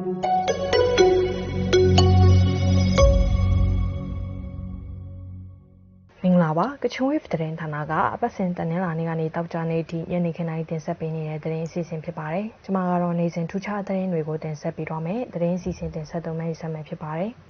မင်္ဂလာပါကချင်ဝေးသတင်းဌာနကအပတ်စဉ်တနင်္လာနေ့ကနေတောက်ကြနေ့ထိညနေခင်းတိုင်းတင်ဆက်ပေးနေတဲ့သတင်းအစီအစဉ်ဖြစ်ပါတယ်။ကျွန်မကတော့နေစဉ်ထူးခြားသတင်းတွေကိုတင်ဆက်ပေးသွားမယ်။သတင်းအစီအစဉ်တင်ဆက်သွင်းမယ့်ဆက်မယ်ဖြစ်ပါတယ်။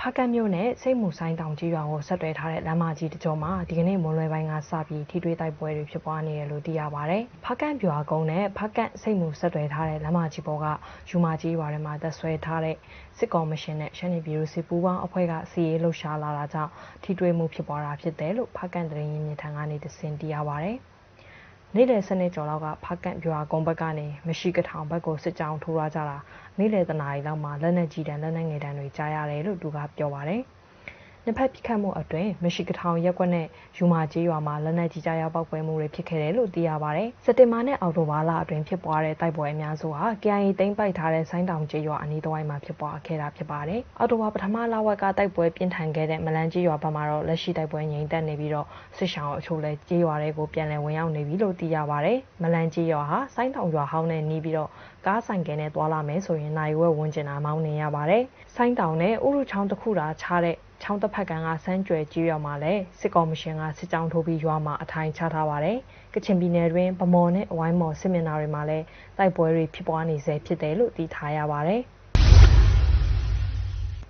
ဖားကတ်မြို့နယ်စိတ်မူဆိုင်တောင်ကြီးရွာကိုဆက်သွယ်ထားတဲ့လမ်းမကြီးတစ်ကြောမှာဒီကနေ့မွန်လွယ်ပိုင်းကစပြီးထိတွေ့တိုက်ပွဲတွေဖြစ်ပွားနေတယ်လို့သိရပါဗျ။ဖားကတ်ပြွာကုန်းနဲ့ဖားကတ်စိတ်မူဆက်သွယ်ထားတဲ့လမ်းမကြီးပေါ်ကယူမာကြီးရွာထဲမှာတပ်ဆွဲထားတဲ့စစ်ကော်မရှင်နဲ့ရှမ်းပြည်ပြည်သူစစ်ပူးပေါင်းအဖွဲ့ကစီရေးလှုပ်ရှားလာတာကြောင့်ထိတွေ့မှုဖြစ်ပွားတာဖြစ်တယ်လို့ဖားကတ်တရင်ရင်းမြစ်ထံကနေသိသိရပါဗျ။ နေ့လယ်စနစ်ကျော်လောက်ကဖားကန့်ပြွာကုန်းဘက်ကနေမရှိကထောင်ဘက်ကိုစစ်ကြောင်းထိုးရကြတာနေ့လယ်တနာရီလောက်မှာလက်နက်ကြီးတန်းလက်နက်ငယ်တန်းတွေကြားရတယ်လို့သူကပြောပါတယ်။ နှစ်ဖက်ပြစ်ခတ်မှုအတွင်းမရှိကထောင်ရက်ကွက်နဲ့ယူမာကျေးရွာမှာလက်နက်ကြီးကြားရောက်ပောက်ကွဲမှုတွေဖြစ်ခဲ့တယ်လို့သိရပါတယ်။စက်တင်ဘာနဲ့အောက်တိုဘာလအတွင်းဖြစ်ပွားတဲ့တိုက်ပွဲအများစုဟာ KIA သိမ်းပိုက်ထားတဲ့ဆိုင်းတောင်ကျေးရွာအနီးတစ်ဝိုက်မှာဖြစ်ပွားခဲ့တာဖြစ်ပါတယ်။အောက်တိုဘာပထမလဝက်ကတိုက်ပွဲပြင်းထန်ခဲ့တဲ့မလန်ကျေးရွာဘက်မှာတော့လက်ရှိတိုက်ပွဲငြိမ်သက်နေပြီးတော့စစ်ရှောင်းအချို့လည်းကျေးရွာတွေကိုပြန်လည်ဝင်ရောက်နေပြီလို့သိရပါတယ်။မလန်ကျေးရွာဟာဆိုင်းတောင်ရွာဟောင်းနဲ့နီးပြီးတော့ကားဆိုင်ကယ်နဲ့တွာလာမယ်ဆိုရင်နိုင်ဝဲဝန်းကျင်တာမောင်းနေရပါတယ်။ဆိုင်းတောင်နဲ့ဥရုချောင်းတစ်ခုသာခြားတဲ့ ချောင်းတစ်ဖက်ကကဆန်းကျွယ်ကြီးရွာမှာလည်းစစ်ကော်မရှင်ကစစ်ကြောင်းထိုးပြီးရွာမှာအထိုင်ချထားပါတယ်။ကချင်ပြည်နယ်တွင်ဗမော်နဲ့အဝိုင်းမော်စစ်မျက်နှာတွေမှာလည်းတိုက်ပွဲတွေဖြစ်ပွားနေဆဲဖြစ်တယ်လို့သိထားရပါတယ်။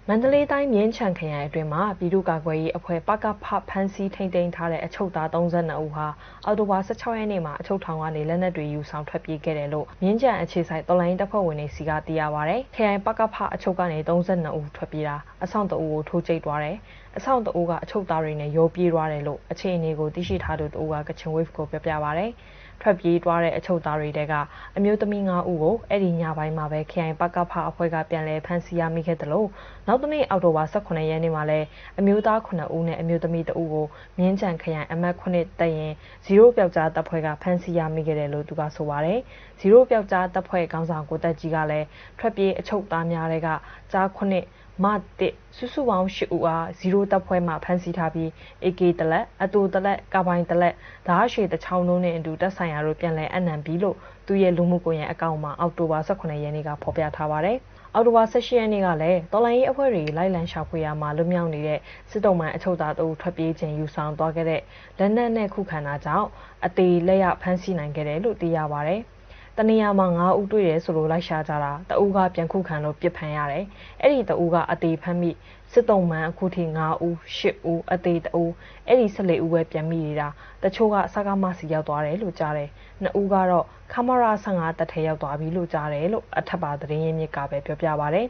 မန္တလေးတိုင်းမြင်းချံခရိုင်အတွင်းမှာပြည်သူ့ကာကွယ်ရေးအဖွဲ့ပကဖဖမ်းဆီးထိန်းသိမ်းထားတဲ့အချုပ်သား32ဦးဟာအော်တိုဘာ16ရက်နေ့မှာအချုပ်ထောင်ကနေလက်နက်တွေယူဆောင်ထွက်ပြေးခဲ့တယ်လို့မြင်းချံအခြေဆိုင်တော်လိုင်းတပ်ဖွဲ့ဝင်တွေစီကသိရပါဗျ။ခရိုင်ပကဖအချုပ်ကနေ32ဦးထွက်ပြေးတာအဆောင်တအူကိုထိုးကျိတ်သွားတယ်။အဆောင်တအူကအချုပ်သားတွေနဲ့ရောပြေးသွားတယ်လို့အခြေအနေကိုသိရှိထားသူတအူကကချင်ဝေ့ကိုပြောပြပါဗျ။ထွက်ပြေးသွားတဲ့အချုပ်သားတွေတဲကအမျိုးသမီး9ဦးကိုအဲ့ဒီညပိုင်းမှာပဲခရိုင်ပကဖအဖွဲ့ကပြန်လည်ဖမ်းဆီးရမိခဲ့တယ်လို့နောက်တနေ့အောက်တိုဘာ18ရက်နေ့မှာလည်းအမျိုးသား9ဦးနဲ့အမျိုးသမီး2ဦးကိုမြင်းချံခရိုင်အမတ်9တပ်ရင်0ပျောက်ကြားတပ်ဖွဲ့ကဖမ်းဆီးရမိခဲ့တယ်လို့သူကဆိုပါတယ်0ပျောက်ကြားတပ်ဖွဲ့ခေါင်းဆောင်ကိုတက်ကြီးကလည်းထွက်ပြေးအချုပ်သားများတွေကကြား9မတစ်စုစုပေါင်း၈ဦးအား0တပ်ဖွဲ့မှဖမ်းဆီးထားပြီး AK တလက်အတူတလက်ကပိုင်တလက်ဓာတ်ရှည်တစ်ချောင်းလုံးနဲ့အတူတပ်ဆိုင်ရာတို့ပြန်လည်အနံပြီးလို့သူရဲ့လူမှုကွန်ရက်အကောင့်မှာအောက်တိုဘာ18ရက်နေ့ကဖော်ပြထားပါတယ်။အောက်တိုဘာ18ရက်နေ့ကလည်းတော်လိုင်းရေးအဖွဲ့တွေလိုက်လံရှာဖွေရမှာလွတ်မြောက်နေတဲ့စစ်တုံးမှန်အချုပ်သားတို့ထွက်ပြေးခြင်းယူဆောင်သွားခဲ့တဲ့လက်နက်နဲ့ခုခံတာကြောင့်အသေးလက်ရဖမ်းဆီးနိုင်ခဲ့တယ်လို့သိရပါတယ်။ တနေရာမှာ9ဦးတွေ့တယ်ဆိုလို့လိုက်ရှာကြတာတအူးကပြန်ခုခံလို့ပြစ်ဖမ်းရတယ်အဲ့ဒီတအူးကအသေးဖမ်းမိစစ်တုံးမှန်အခုထိ9ဦး10ဦးအသေးတအူးအဲ့ဒီ14ဦးပဲပြန်မိနေတာတချို့ကစကားမစီရောက်သွားတယ်လို့ကြားတယ်နှစ်ဦးကတော့ခမရ15တက်ထဲရောက်သွားပြီလို့ကြားတယ်လို့အထက်ပါသတင်းရင်းမြစ်ကပဲပြောပြပါဗျာ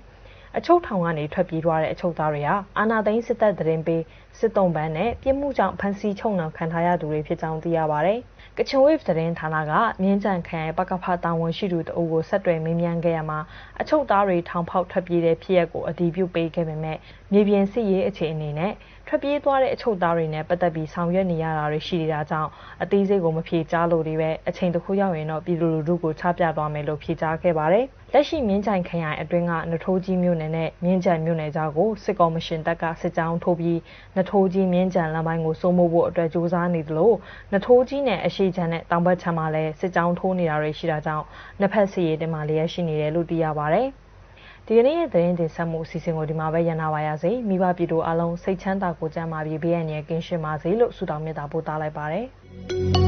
အချုပ်ထောင်ကနေထွက်ပြေးသွားတဲ့အချုပ်သားတွေဟာအာနာသိန်းစစ်တပ်သတင်းပေးစစ်တုံးပန်းနဲ့ပြစ်မှုကြောင့်ဖမ်းဆီးချုပ်နှောင်ခံထားရသူတွေဖြစ်ကြောင်းသိရပါဗျ။ ကချင်ဝေ့သတင်းဌာနကမြင်းကြံခရိုင်ပကဖတာဝန်ရှိသူတအုပ်ကိုဆက်သွယ်မေးမြန်းခဲ့ရမှာအချုပ်သားတွေထောင်ဖောက်ထွက်ပြေးတဲ့ဖြစ်ရပ်ကိုအတည်ပြုပေးခဲ့ပေမဲ့မြေပြင်စစ်ရေးအခြေအနေနဲ့ထွက်ပြေးသွားတဲ့အချုပ်သားတွေနဲ့ပတ်သက်ပြီးဆောင်ရွက်နေရတာတွေရှိနေတာကြောင့်အသေးစိတ်ကိုမဖြေကြားလို့တွေပဲအချိန်တစ်ခုရောက်ရင်တော့ပြည်သူလူထုကိုချပြသွားမယ်လို့ဖြေကြားခဲ့ပါတယ်။ လက်ရှိမြင်းကြိုင်ခရိုင်အတွင်းကနထိုးကြီးမြို့နယ်နဲ့မြင်းကြံမြို့နယ်ကြားကိုစစ်ကော်မရှင်တပ်ကစစ်ကြောင်းထိုးပြီးနထိုးကြီးမြင်းကြံလမ်းပိုင်းကိုစိုးမိုးဖို့အတွက်ကြိုးစားနေသလိုနထိုးကြီးနယ်အရှိချမ်းနဲ့တောင်ဘက်ခြမ်းမှာလည်းစစ်ကြောင်းထိုးနေတာတွေရှိတာကြောင့်နှစ်ဖက်စီရေးတင်မှလျက်ရှိနေတယ်လို့သိရပါတယ်။ဒီကနေ့ရဲ့သတင်းတင်ဆက်မှုအစီအစဉ်ကိုဒီမှာပဲရနာပါရစေမိဘပြည်သူအလုံးစိတ်ချမ်းသာကိုကြမ်းပါပြီးဘေးရန်ရဲ့ကင်းရှင်းပါစေလို့ဆုတောင်းမေတ္တာပို့သလိုက်ပါတယ်။